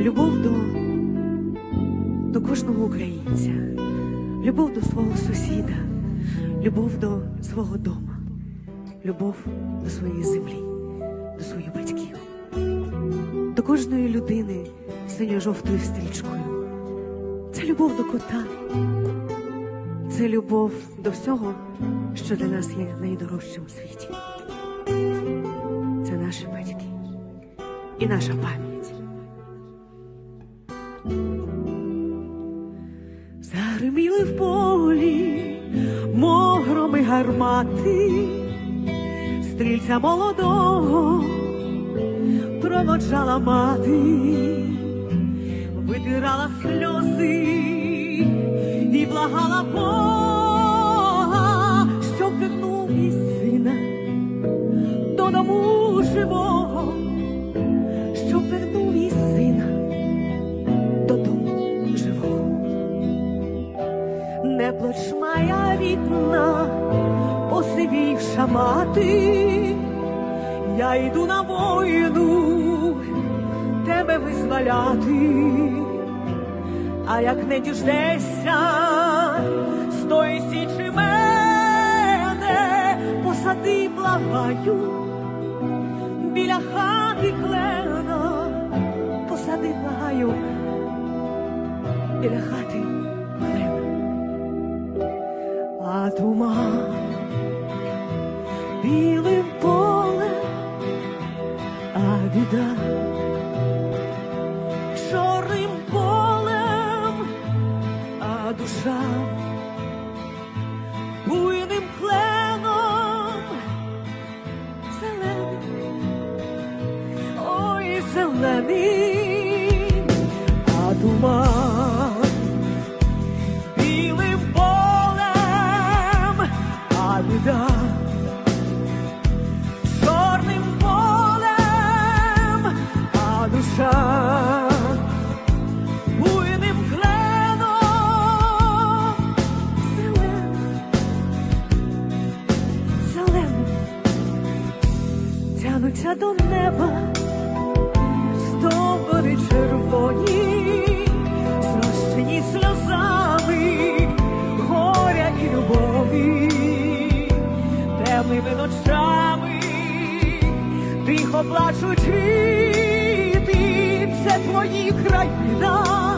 Любов до, до кожного українця, любов до свого сусіда, любов до свого дома, любов до своєї землі, до своїх батьків, до кожної людини синьо-жовтою стрічкою. Це любов до кота. Це любов до всього, що для нас є найдорожчим у світі. Це наші батьки і наша пам'ять. Загриміли в полі могроми гармати, стрільця молодого проводжала мати, витирала сльози і благала Бога, посивівша мати, я йду на війну, тебе визволяти. А як не діждешся з тої січі мене, посади, благаю, біля хати клена, посади, благаю, біля хати тянуться до неба. Стовбури червоні, зрощені сльозами горя і любові, темними ночами тихо плачуть діти, це твої країна,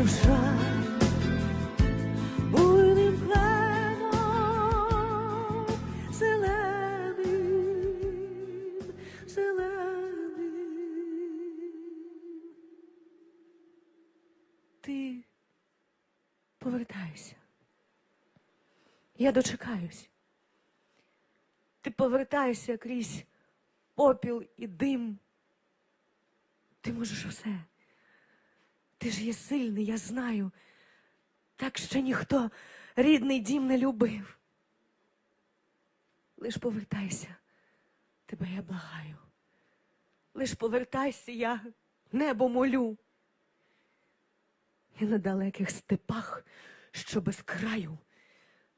Душа буйним кленом зеленим. Ти повертайся. Я дочекаюсь. Ти повертайся крізь попіл і дим. Ти можеш усе. Ти ж є сильний, я знаю. Так ще ніхто рідний дім не любив. Лиш повертайся, тебе я благаю. Лиш повертайся, я небо молю. І на далеких степах, що без краю,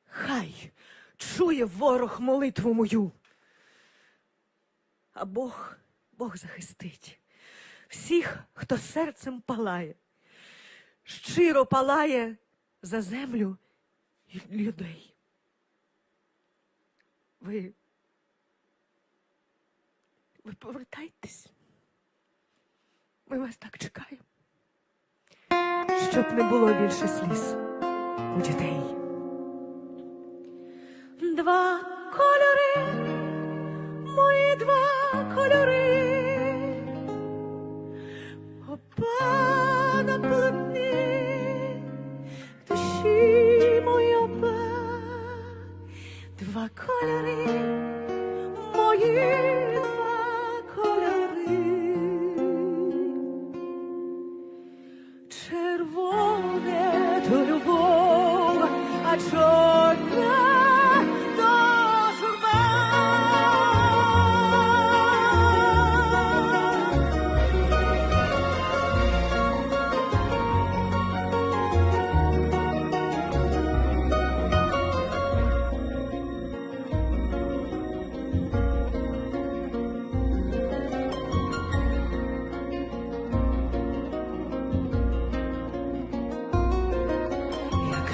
хай чує ворог молитву мою. А Бог, Бог захистить всіх, хто серцем палає, щиро палає за землю людей. Ви, ви повертайтесь. Ми вас так чекаємо, щоб не було більше сліз у дітей. Два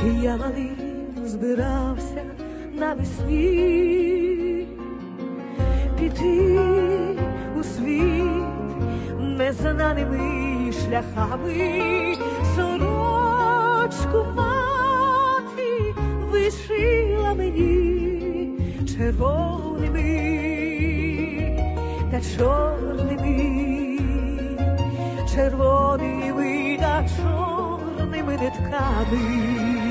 я малий збирався навесні піти у світ незнаними шляхами, сорочку мати вишила мені червоними та чорними, червоними та чорними нитками.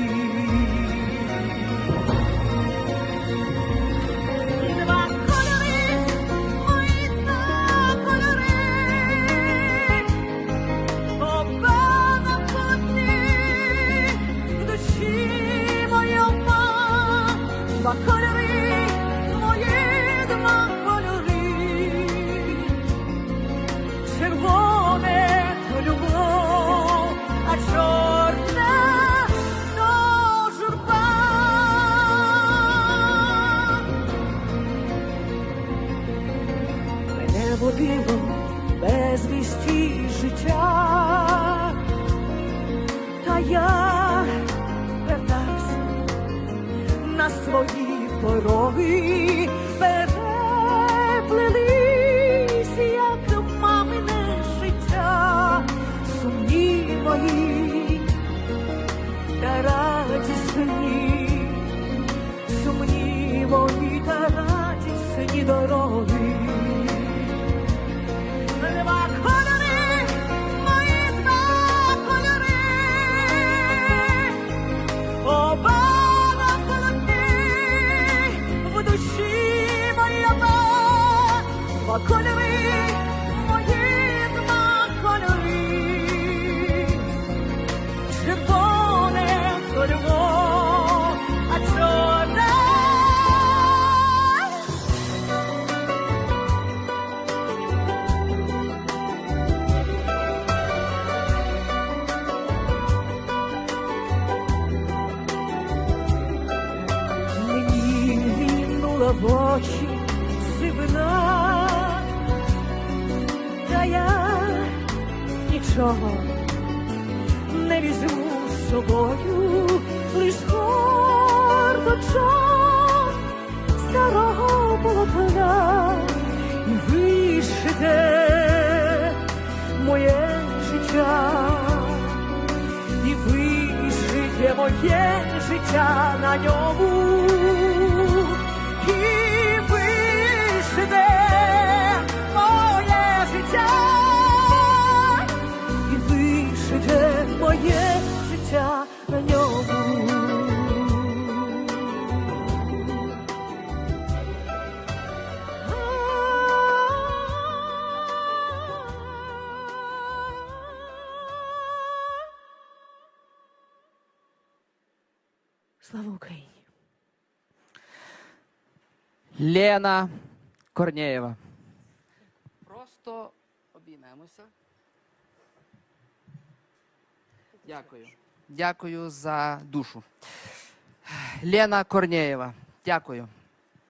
Свої пороги, переплились, як мамине життя, сумні мої та радісні, сумні мої та радісні дороги. Лінула в очі сивина, та я нічого не візьму з собою, лиш гордочок старого полотна і вишите моє життя. І вишиє моє життя на ньому, Слава Україні! Лена Корнєєва. Просто обіймемося. Дякую. Дякую за душу. Лена Корнєєва. Дякую.